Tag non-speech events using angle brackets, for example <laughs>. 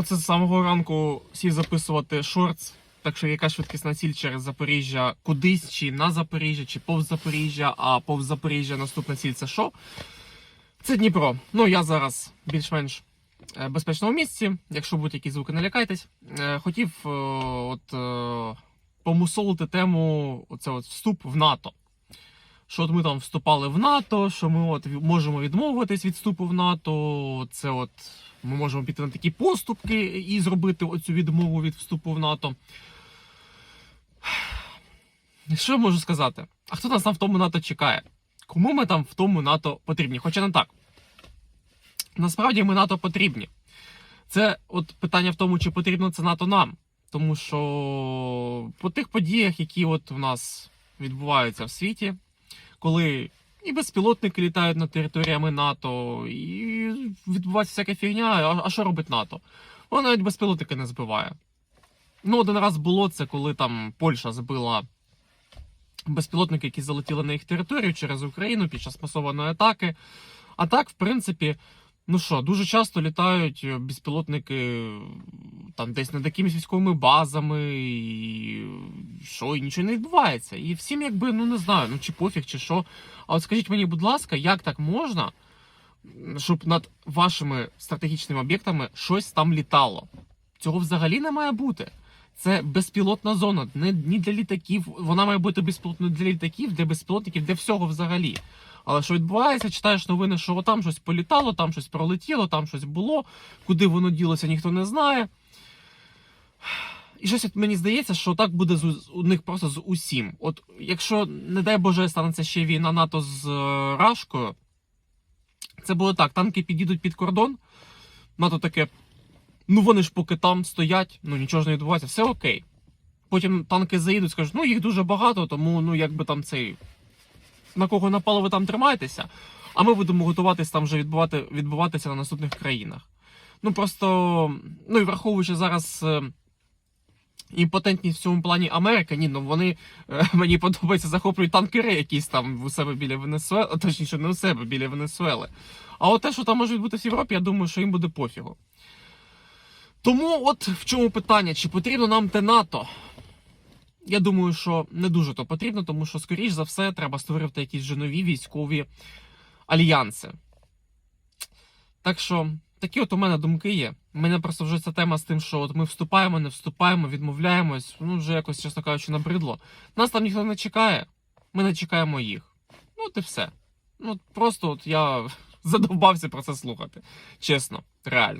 Оце з самого ранку сів записувати шортс. Так що яка швидкісна ціль через Запоріжжя кудись, чи на Запоріжжя, чи повз Запоріжжя, а повз Запоріжжя наступна ціль це що? Це Дніпро. Ну я зараз більш-менш е, безпечному місці. Якщо будуть якісь звуки, не лякайтесь. Е, Хотів е, от помусолити тему оце от вступ в НАТО. Що от ми там вступали в НАТО, що ми от можемо відмовитись від вступу в НАТО. Це от ми можемо піти на такі поступки і зробити оцю відмову від вступу в НАТО. Що я можу сказати? А хто нас там в тому НАТО чекає? Кому ми там в тому НАТО потрібні? Хоча не так. Насправді ми НАТО потрібні. Це от питання в тому, чи потрібно це НАТО нам. Тому що по тих подіях, які от в нас відбуваються в світі, коли і безпілотники літають над територіями НАТО, і відбувається всяка фігня. А, що робить НАТО? Воно навіть безпілотники не збиває. Ну, один раз було це, коли там Польща збила безпілотники, які залетіли на їх територію через Україну під час масованої атаки. А так, в принципі, ну що, дуже часто літають безпілотники там десь над якимись військовими базами, і що, і нічого не відбувається. І всім, якби, ну не знаю, ну чи пофіг, чи що. А от скажіть мені, будь ласка, як так можна, щоб над вашими стратегічними об'єктами щось там літало? Цього взагалі не має бути. Це безпілотна зона, не ні для літаків. Вона має бути безпілотною для літаків, для безпілотників, для всього взагалі. Але що відбувається, читаєш новини, що там щось політало, там щось пролетіло, там щось було, куди воно ділося, ніхто не знає. І щось от мені здається, що так буде з, у- них просто з усім. От якщо, не дай Боже, станеться ще війна НАТО з е, Рашкою, це буде так: танки підійдуть під кордон, НАТО таке. Ну вони ж поки там стоять, ну нічого ж не відбувається, все окей. Потім танки заїдуть, скажуть, ну їх дуже багато, тому ну якби там цей. На кого напало, ви там тримаєтеся, а ми будемо готуватись там вже відбувати, відбуватися на наступних країнах. Ну просто, ну і враховуючи зараз е, імпотентність в цьому плані Америка, ні, ну вони е, <laughs> мені подобається захоплюють танкери якісь там у себе біля Венесуели, точніше, не у себе біля Венесуели. А от те, що там може відбутися в Європі, я думаю, що їм буде пофігу. Тому от в чому питання, чи потрібно нам те НАТО? Я думаю, що не дуже то потрібно, тому що, скоріш за все, треба створювати якісь вже нові військові альянси. Так що, такі от у мене думки є. У мене просто вже ця тема з тим, що от ми вступаємо, не вступаємо, відмовляємось. Ну, вже якось, чесно кажучи, набридло. Нас там ніхто не чекає, ми не чекаємо їх. Ну, от і все. Ну, просто от я <laughs> задовбався про це слухати. Чесно, реально.